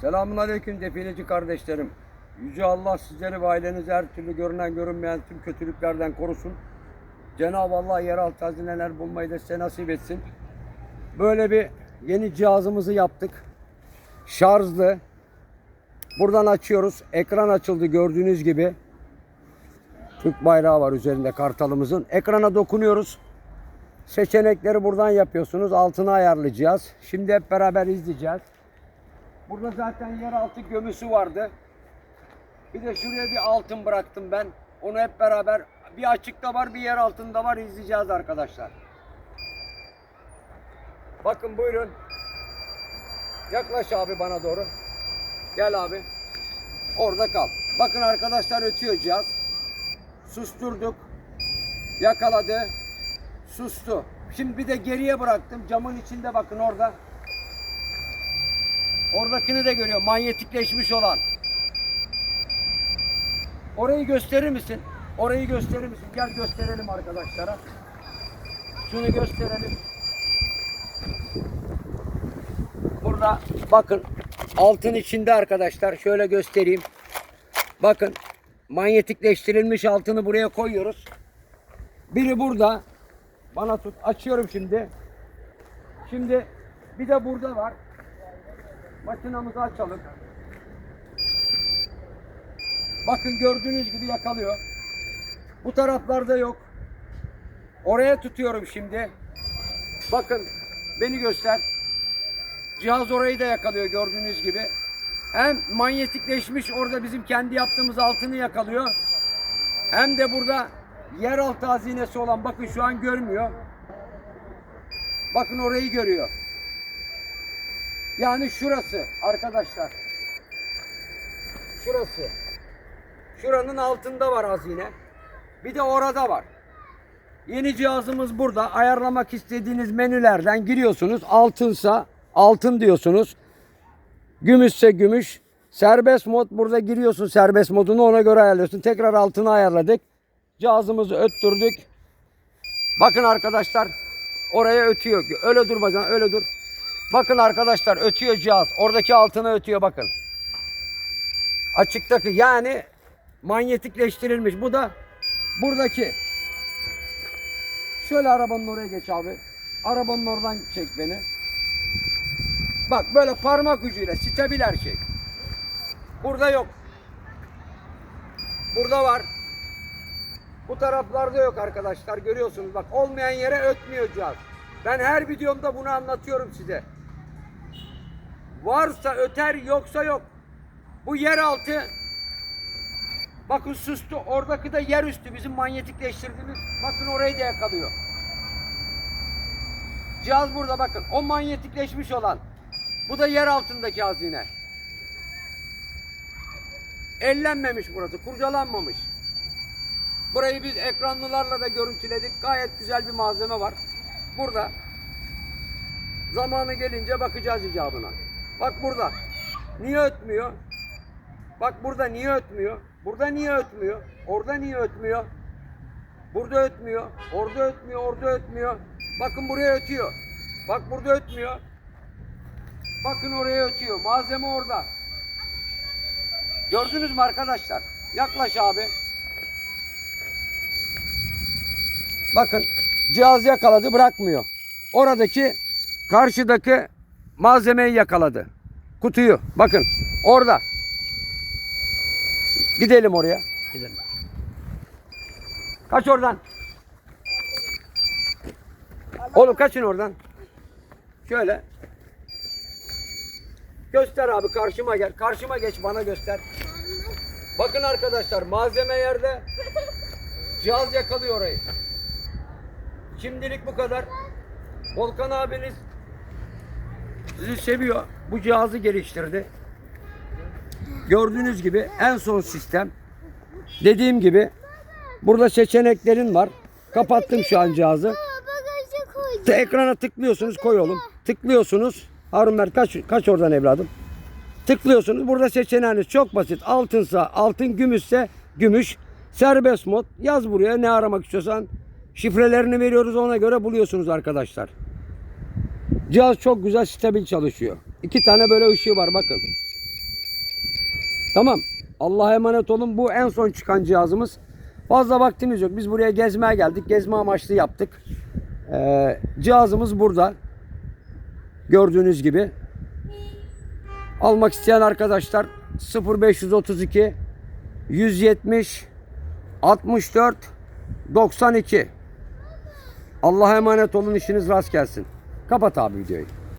Selamun Aleyküm defineci kardeşlerim. Yüce Allah sizleri ve ailenizi her türlü görünen görünmeyen tüm kötülüklerden korusun. Cenab-ı Allah yeraltı hazineler bulmayı da size nasip etsin. Böyle bir yeni cihazımızı yaptık. Şarjlı. Buradan açıyoruz. Ekran açıldı gördüğünüz gibi. Türk bayrağı var üzerinde kartalımızın. Ekrana dokunuyoruz. Seçenekleri buradan yapıyorsunuz. Altına ayarlayacağız. Şimdi hep beraber izleyeceğiz. Burada zaten yeraltı gömüsü vardı. Bir de şuraya bir altın bıraktım ben. Onu hep beraber bir açıkta var bir yer altında var izleyeceğiz arkadaşlar. Bakın buyurun. Yaklaş abi bana doğru. Gel abi. Orada kal. Bakın arkadaşlar ötüyor cihaz. Susturduk. Yakaladı. Sustu. Şimdi bir de geriye bıraktım. Camın içinde bakın orada. Oradakini de görüyor. Manyetikleşmiş olan. Orayı gösterir misin? Orayı gösterir misin? Gel gösterelim arkadaşlara. Şunu gösterelim. Burada bakın altın içinde arkadaşlar. Şöyle göstereyim. Bakın manyetikleştirilmiş altını buraya koyuyoruz. Biri burada. Bana tut. Açıyorum şimdi. Şimdi bir de burada var. Makinamızı açalım. Bakın gördüğünüz gibi yakalıyor. Bu taraflarda yok. Oraya tutuyorum şimdi. Bakın beni göster. Cihaz orayı da yakalıyor gördüğünüz gibi. Hem manyetikleşmiş orada bizim kendi yaptığımız altını yakalıyor. Hem de burada yeraltı hazinesi olan bakın şu an görmüyor. Bakın orayı görüyor. Yani şurası arkadaşlar. Şurası. Şuranın altında var hazine. Bir de orada var. Yeni cihazımız burada. Ayarlamak istediğiniz menülerden giriyorsunuz. Altınsa altın diyorsunuz. Gümüşse gümüş. Serbest mod burada giriyorsun serbest modunu ona göre ayarlıyorsun. Tekrar altını ayarladık. Cihazımızı öttürdük. Bakın arkadaşlar oraya ötüyor. Öyle dur bacan öyle dur. Bakın arkadaşlar ötüyor cihaz. Oradaki altına ötüyor bakın. Açıktaki yani manyetikleştirilmiş. Bu da buradaki. Şöyle arabanın oraya geç abi. Arabanın oradan çek beni. Bak böyle parmak ucuyla stabil her şey. Burada yok. Burada var. Bu taraflarda yok arkadaşlar görüyorsunuz. Bak olmayan yere ötmüyor cihaz. Ben her videomda bunu anlatıyorum size. Varsa öter yoksa yok. Bu yeraltı bakın sustu. Oradaki de yer üstü bizim manyetikleştirdiğimiz. Bakın orayı da yakalıyor. Cihaz burada bakın. O manyetikleşmiş olan. Bu da yer altındaki hazine. Ellenmemiş burası. Kurcalanmamış. Burayı biz ekranlılarla da görüntüledik. Gayet güzel bir malzeme var. Burada. Zamanı gelince bakacağız icabına. Bak burada. Niye ötmüyor? Bak burada niye ötmüyor? Burada niye ötmüyor? Orada niye ötmüyor? Burada ötmüyor. Orada ötmüyor. Orada ötmüyor. Bakın buraya ötüyor. Bak burada ötmüyor. Bakın oraya ötüyor. Malzeme orada. Gördünüz mü arkadaşlar? Yaklaş abi. Bakın cihaz yakaladı bırakmıyor. Oradaki karşıdaki malzemeyi yakaladı. Kutuyu. Bakın orada. Gidelim oraya. Gidelim. Kaç oradan. Oğlum kaçın oradan. Şöyle. Göster abi karşıma gel. Karşıma geç bana göster. Bakın arkadaşlar malzeme yerde. Cihaz yakalıyor orayı. Şimdilik bu kadar. Volkan abiniz sizi seviyor. Bu cihazı geliştirdi. Gördüğünüz gibi en son sistem. Dediğim gibi burada seçeneklerin var. Kapattım şu an cihazı. Ekrana tıklıyorsunuz koy oğlum. Tıklıyorsunuz. Harun Mert kaç, kaç oradan evladım. Tıklıyorsunuz. Burada seçeneğiniz çok basit. Altınsa altın, gümüşse gümüş. Serbest mod. Yaz buraya ne aramak istiyorsan. Şifrelerini veriyoruz ona göre buluyorsunuz arkadaşlar. Cihaz çok güzel stabil çalışıyor. İki tane böyle ışığı var bakın. Tamam. Allah'a emanet olun. Bu en son çıkan cihazımız. Fazla vaktimiz yok. Biz buraya gezmeye geldik. Gezme amaçlı yaptık. Ee, cihazımız burada. Gördüğünüz gibi. Almak isteyen arkadaşlar 0532 170 64 92 Allah'a emanet olun işiniz rast gelsin. Kapat abi videoyu.